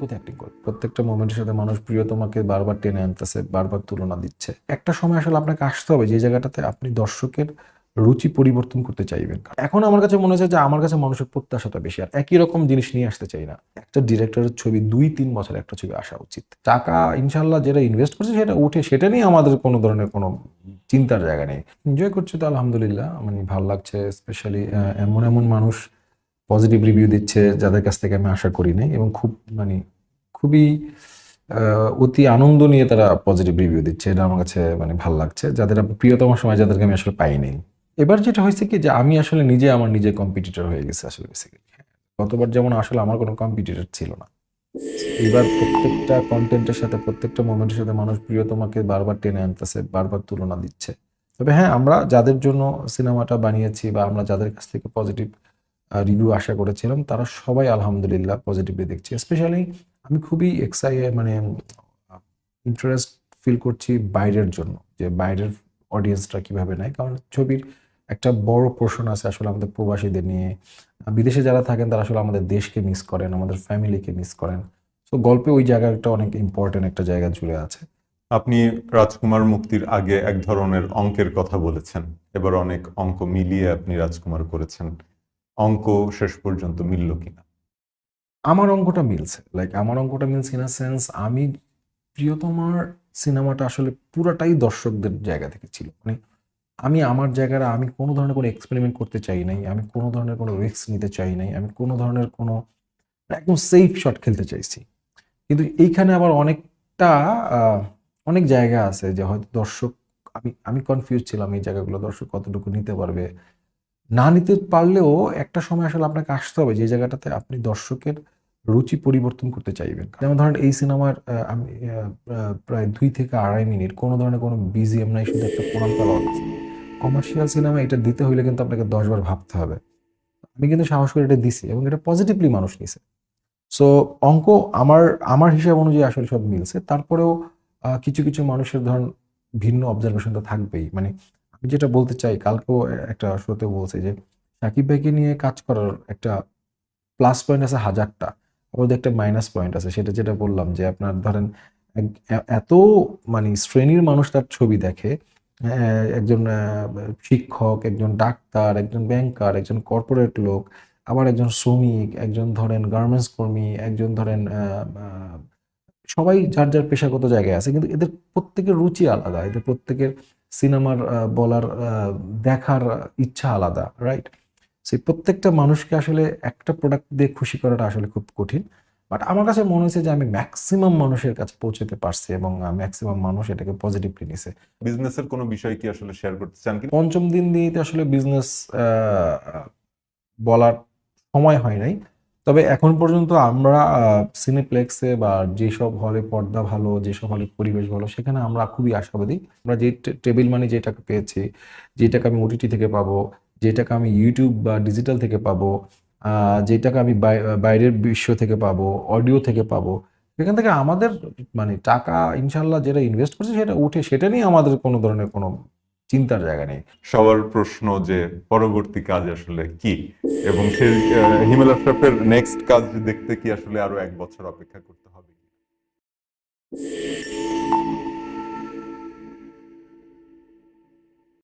কোথায় অ্যাক্টিং প্রত্যেকটা মোমেন্টের সাথে মানুষ প্রিয় তোমাকে বারবার টেনে আনতেছে, বারবার তুলনা দিচ্ছে। একটা সময় আসলে আপনাকে আসতে হবে যে জায়গাটাতে আপনি দর্শকের রুচি পরিবর্তন করতে চাইবেন। এখন আমার কাছে মনে হচ্ছে যে আমার কাছে মানুষের প্রত্যাশাটা বেশি। আর একই রকম জিনিস নিয়ে আসতে চাই না। একটা ডিরেক্টরের ছবি দুই, তিন বছর একটা ছবি আসা উচিত। টাকা ইনশাল্লাহ যেটা ইনভেস্ট করছে সেটা উঠে, সেটা নিয়ে আমাদের কোনো ধরনের কোনো চিন্তার জায়গা নেই। এনজয় করছি তো আলহামদুলিল্লাহ। মানে ভালো লাগছে স্পেশালি এমন এমন মানুষ পজিটিভ রিভিউ দিচ্ছে যাদের কাছ থেকে আমি আশা করি নাই এবং খুব মানে খুবই অতি আনন্দ নিয়ে তারা পজিটিভ রিভিউ দিচ্ছে। এটা আমার কাছে মানে ভালো লাগছে। যাদের প্রিয়তম সময় যাদেরকে আমি আসলে পাই নাই। এবার যেটা হয়েছে কি যে আমি আসলে নিজে আমার নিজে কম্পিটিটর হয়ে গেছে আসলে বেসিক্যালি গতবার যেমন আসলে আমার কোনো কম্পিটিটর ছিল না। এবার প্রত্যেকটা কন্টেন্টের সাথে, প্রত্যেকটা মোমেন্টের সাথে মানুষ প্রিয়তমাকে বারবার টেনে আনতেছে, বারবার তুলনা দিচ্ছে। তবে হ্যাঁ আমরা যাদের জন্য সিনেমাটা বানিয়েছি বা আমরা যাদের কাছ থেকে পজিটিভ রিভিউ আশা করেছিলাম। তারা সবাই আলহামদুলিল্লাহ পজিটিভলি দেখছে। স্পেশালি আমি খুবই এক্সাই মানে ইন্টারেস্ট ফিল করছি বাইরের জন্য, যে বাইরের অডিয়েন্সটা কীভাবে নেয়। কারণ ছবির একটা বড় পোর্শন আছে আসলে আমাদের প্রবাসীদের নিয়ে। বিদেশে যারা থাকেন, তারা আসলে আমাদের দেশকে মিস করেন, আমাদের ফ্যামিলিকে মিস করেন। তো গল্পে ওই জায়গাটা অনেক ইম্পর্টেন্ট একটা জায়গা জুড়ে আছে। আপনি রাজকুমার মুক্তির আগে এক ধরনের অঙ্কের কথা বলেছেন। এবার অনেক অঙ্ক মিলিয়ে আপনি রাজকুমার করেছেন। অঙ্ক শেষ পর্যন্ত মিলল কিনা? আমার অঙ্কটা মিলছে। লাইক আমার অঙ্কটা মিলছে ইন সেন্স আমি প্রিয়তমার সিনেমাটা আসলে পুরাটাই দর্শকদের জায়গা থেকে ছিল। মানে আমি আমার জায়গায় আমি কোনো ধরনের কোনো এক্সপেরিমেন্ট করতে চাই নাই, আমি কোনো ধরনের কোনো রিস্ক নিতে চাই নাই, আমি কোনো ধরনের কোনো একদম সেফ শট খেলতে চাইছি। কিন্তু এইখানে আবার অনেকটা অনেক জায়গা আছে যে হয়তো দর্শক, আমি আমি কনফিউজ ছিলাম এই জায়গাগুলো দর্শক কতটুকু নিতে পারবে। না নিতে পারলেও একটা সময় আসলে আপনাকে আসতে হবে যে জায়গাটাতে আপনি দর্শকের রুচি পরিবর্তন করতে চাইবেন। যেমন ধরেন এই সিনেমার আমি প্রায় দুই থেকে আড়াই মিনিট কোনো ধরনের কোনো বিজিএম নাই, শুধু একটা কোরআন তেলাওয়াত। কমার্শিয়াল সিনেমা এটা দিতে হইলে কিন্তু আপনাকে দশবার ভাবতে হবে। আমি কিন্তু সাহস করে এটা দিছি এবং এটা পজিটিভলি মানুষ নিছে। সো অঙ্ক আমার আমার হিসাব অনুযায়ী আসলে সব মিলছে। তারপরেও কিছু কিছু মানুষের ধরুন ভিন্ন অবজারভেশন তো থাকবেই। মানে আমি যেটা বলতে চাই, কালকেও একটা শোতে বলছে যে, সাকিব ভাইকে নিয়ে কাজ করার একটা প্লাস পয়েন্ট আছে হাজারটা। আবার একটা মাইনাস পয়েন্ট আছে। সেটা যেটা বললাম যে, আপনার ধরেন এত মানে শ্রেণির মানুষ তার ছবি দেখে একজন শিক্ষক, একজন ডাক্তার, একজন ব্যাংকার একজন কর্পোরেট লোক, আবার একজন শ্রমিক, একজন ধরেন গার্মেন্টস কর্মী, একজন ধরেন সবাই যার যার পেশাগত জায়গায় আছে। কিন্তু এদের প্রত্যেকের রুচি আলাদা। এদের প্রত্যেকের সিনেমার বলার দেখার ইচ্ছা আলাদা রাইট সেই প্রত্যেকটা মানুষকে আসলে একটা প্রোডাক্ট দিয়ে খুশি করাটা আসলে খুব কঠিন। বাট আমার কাছে মনে হয়েছে যে আমি ম্যাক্সিমাম মানুষের কাছে পৌঁছতে পারছি এবং ম্যাক্সিমাম মানুষ এটাকে পজিটিভলি নিছে। বিজনেসের কোনো বিষয় কি আসলে শেয়ার করতে চান কি পঞ্চম দিন দিয়ে আসলে বিজনেস বলার সময় হয় নাই। তবে এখন পর্যন্ত আমরা সিনেপ্লেক্সে বা যেসব হলে পর্দা ভালো, যেসব হলে পরিবেশ ভালো, সেখানে আমরা খুবই আশাবাদী। আমরা যে টেবিল মানি যে টাকা পেয়েছি যে টাকা আমি ওটিটি থেকে পাবো যে টাকা আমি ইউটিউব বা ডিজিটাল থেকে পাবো যে টাকা আমি বাইরের বিশ্ব থেকে পাবো অডিও থেকে পাবো, সেখান থেকে আমাদের মানে টাকা ইনশাল্লাহ যেটা ইনভেস্ট করছে সেটা উঠে, সেটা নিয়ে আমাদের কোনো ধরনের কোনো চিন্তার জায়গা নেই। সবার প্রশ্ন যে পরবর্তী কাজ আসলে কি? এবং সেই আহ, হিমেল আশরাফের নেক্সট কাজ দেখতে কি আসলে আরও এক বছর অপেক্ষা করতে হবে?